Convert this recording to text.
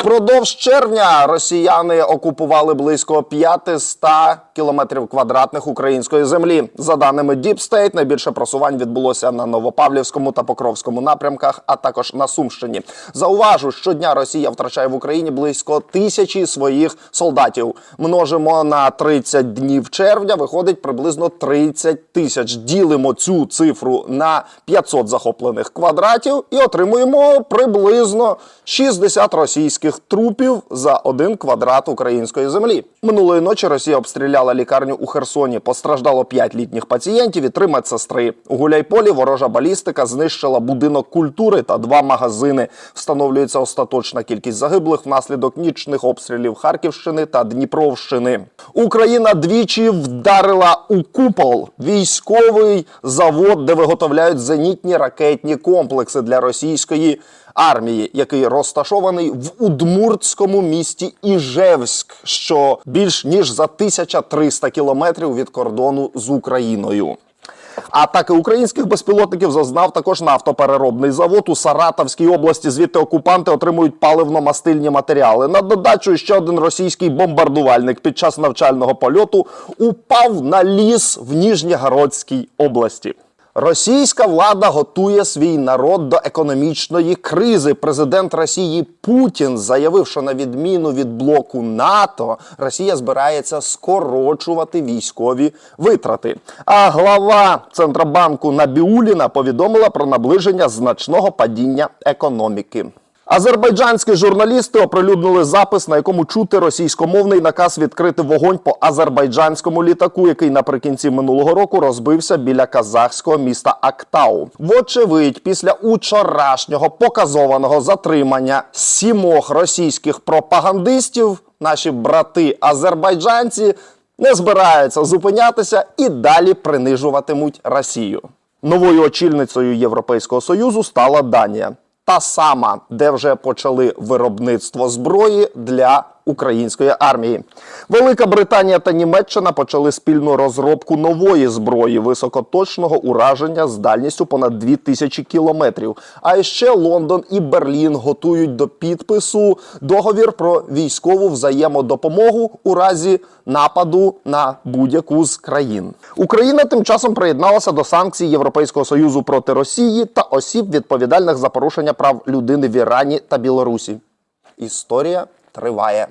Впродовж червня росіяни окупували близько 500 кілометрів квадратних української землі. За даними Deep State, найбільше просувань відбулося на Новопавлівському та Покровському напрямках, а також на Сумщині. Зауважу, щодня Росія втрачає в Україні близько тисячі своїх солдатів. Множимо на 30 днів червня. Виходить приблизно 30 тисяч. Ділимо цю цифру на 500 захоплених квадратів і отримуємо приблизно 60 російських трупів за один квадрат української землі. Минулої ночі Росія обстріляла лікарню у Херсоні. Постраждало 5 літніх пацієнтів і 3 медсестри. У Гуляйполі ворожа балістика знищила будинок культури та два магазини. Встановлюється остаточна кількість загиблих внаслідок нічних обстрілів Харківщини та Дніпровщини. Україна двічі вдарила у купол військовий завод, де виготовляють зенітні ракетні комплекси для російської армії, який розташований в удмуртському місті Іжевськ, що більш ніж за 1300 кілометрів від кордону з Україною. Атаки українських безпілотників зазнав також нафтопереробний завод у Саратовській області. Звідти окупанти отримують паливно-мастильні матеріали. На додачу ще один російський бомбардувальник під час навчального польоту упав на ліс в Ніжньогородській області. Російська влада готує свій народ до економічної кризи. Президент Росії Путін заявив, що на відміну від блоку НАТО Росія збирається скорочувати військові витрати. А глава центробанку Набіуліна повідомила про наближення значного падіння економіки. Азербайджанські журналісти оприлюднили запис, на якому чути російськомовний наказ відкрити вогонь по азербайджанському літаку, який наприкінці минулого року розбився біля казахського міста Актау. Вочевидь, після учорашнього показованого затримання сімох російських пропагандистів, наші брати азербайджанці не збираються зупинятися і далі принижуватимуть Росію. Новою очільницею Європейського союзу стала Данія та сама, де вже почали виробництво зброї для української армії. Велика Британія та Німеччина почали спільну розробку нової зброї високоточного ураження з дальністю понад 2000 кілометрів. А ще Лондон і Берлін готують до підпису договір про військову взаємодопомогу у разі нападу на будь-яку з країн. Україна тим часом приєдналася до санкцій Європейського союзу проти Росії та осіб відповідальних за порушення прав людини в Ірані та Білорусі. Історія триває.